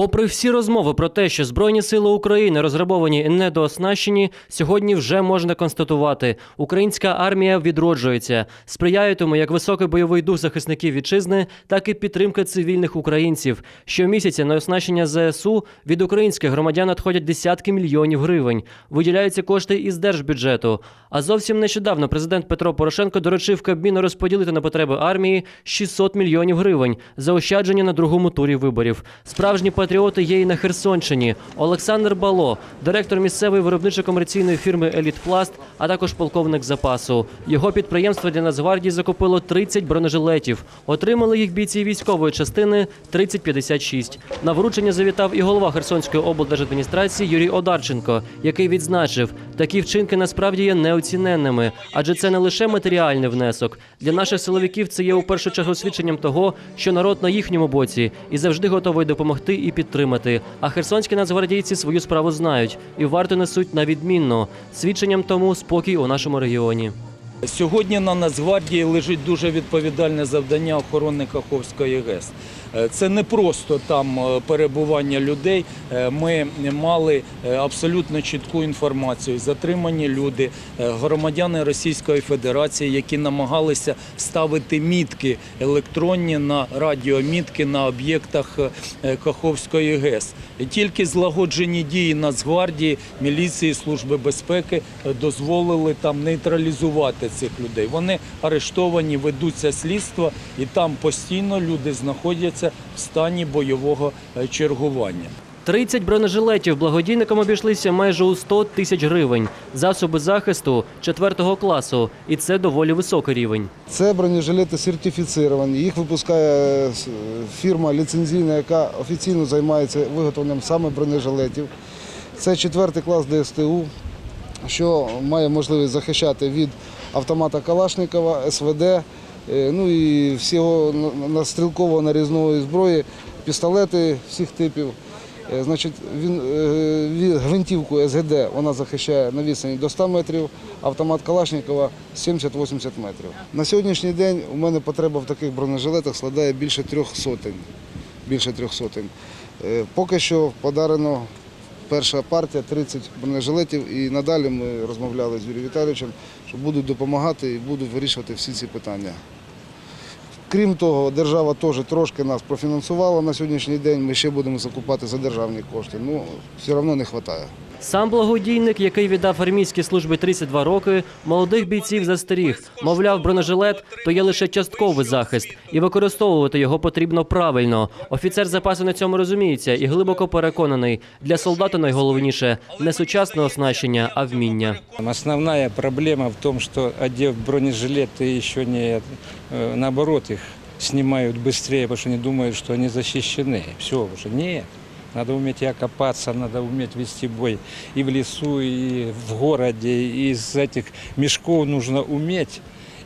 Попри всі розмови про те, що Збройні сили України розграбовані і недооснащені, сьогодні вже можна констатувати, українська армія відроджується, сприяє тому як високий бойовий дух захисників вітчизни, так і підтримка цивільних українців. Щомісяця на оснащення ЗСУ від українських громадян надходять десятки мільйонів гривень. Виділяються кошти із держбюджету. А зовсім нещодавно президент Петро Порошенко доручив Кабміну розподілити на потреби армії 600 мільйонів гривень, заощаджені на другому турі виборів. Справжні патріоти є і на Херсонщині. Олександр Бало, директор місцевої виробничо-комерційної фірми Елітпласт, а також полковник запасу. Його підприємство для Нацгвардії закупило 30 бронежилетів. Отримали їх бійці військової частини 3056. На вручення завітав і голова Херсонської облдержадміністрації Юрій Одарченко, який відзначив, такі вчинки насправді є неоціненними, адже це не лише матеріальний внесок. Для наших силовиків це є у першу чергу свідченням того, що народ на їхньому боці і завжди готовий допомогти і підтримати. А херсонські нацгвардійці свою справу знають і варту несуть на відмінно. Свідченням тому спокій у нашому регіоні. Сьогодні на Нацгвардії лежить дуже відповідальне завдання охорони Каховської ГЕС. Е, Це не просто там е, перебування людей. Е, Ми мали абсолютно чітку інформацію. Затримані люди, громадяни Російської Федерації, які намагалися ставити мітки електронні на радіомітки на об'єктах Каховської ГЕС. Тільки злагоджені дії Нацгвардії, міліції, служби безпеки дозволили там нейтралізувати цих людей. Вони арештовані, ведуться слідства, і там постійно люди знаходяться в стані бойового е, чергування. 30 бронежилетів благодійникам обійшлися майже у 100 тисяч гривень. Засоби захисту 4 класу, і це доволі високий рівень. Це бронежилети сертифіцировані. Їх випускає е, фірма ліцензійна, яка офіційно займається виготовленням саме бронежилетів. Це четвертий клас ДСТУ, що має можливість захищати від автомата Калашникова, СВД, е, ну і всього стрілково нарізної зброї, пістолети всіх типів. Е, Значить, е, гвинтівку СГД вона захищає на відстані до 100 метрів, автомат Калашникова 70-80 метрів. На сьогоднішній день у мене потреба в таких бронежилетах складає більше трьох сотень. Більше трьох сотень. Поки що подарено перша партія 30 бронежилетів і надалі ми розмовляли з Юрієм Віталійовичем, що будуть допомагати і будуть вирішувати всі ці питання. Крім того, держава теж трошки нас профінансувала на сьогоднішній день. Ми ще будемо закупати за державні кошти. Ну, все одно не вистачає. Сам благодійник, який віддав армійській службі 32 роки, молодих бійців застеріг. Мовляв, бронежилет то є лише частковий захист, і використовувати його потрібно правильно. Офіцер запасу на цьому розуміється і глибоко переконаний. Для солдата найголовніше не сучасне оснащення, а вміння. Основная проблема в том, что одев бронежилеты еще не, э, наоборот, их снимают быстрее, потому что они думают, что они защищены. Все уже нет. Надо уметь и окопаться, надо уметь вести бой и в лесу, и в городе. И из этих мешков нужно уметь.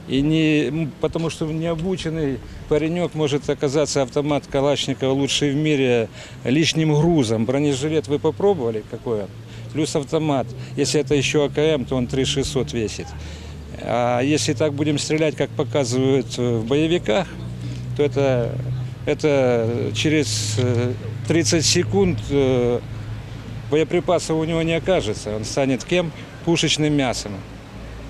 И не, потому что необученный паренек может оказаться автомат Калашникова лучший в мире лишним грузом. Бронежилет вы попробовали какой он? Плюс автомат. Если это еще АКМ, то он 3600 весит. А если так будем стрелять, как показывают в боевиках, то это, это через э, 30 секунд э, боеприпасов у него не окажется. Он станет кем? Пушечным мясом.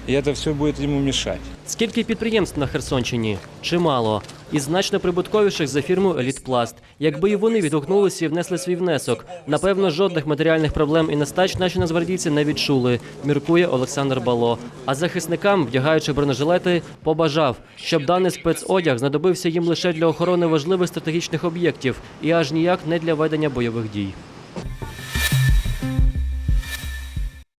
И это все будет ему мешать. Скільки підприємств на Херсонщині? Чимало. І значно прибутковіших за фірму Елітпласт. Якби і вони відгукнулися і внесли свій внесок, напевно, жодних матеріальних проблем і нестач наші назвардійці не відчули, міркує Олександр Бало. А захисникам, вдягаючи бронежилети, побажав, щоб даний спецодяг знадобився їм лише для охорони важливих стратегічних об'єктів і аж ніяк не для ведення бойових дій.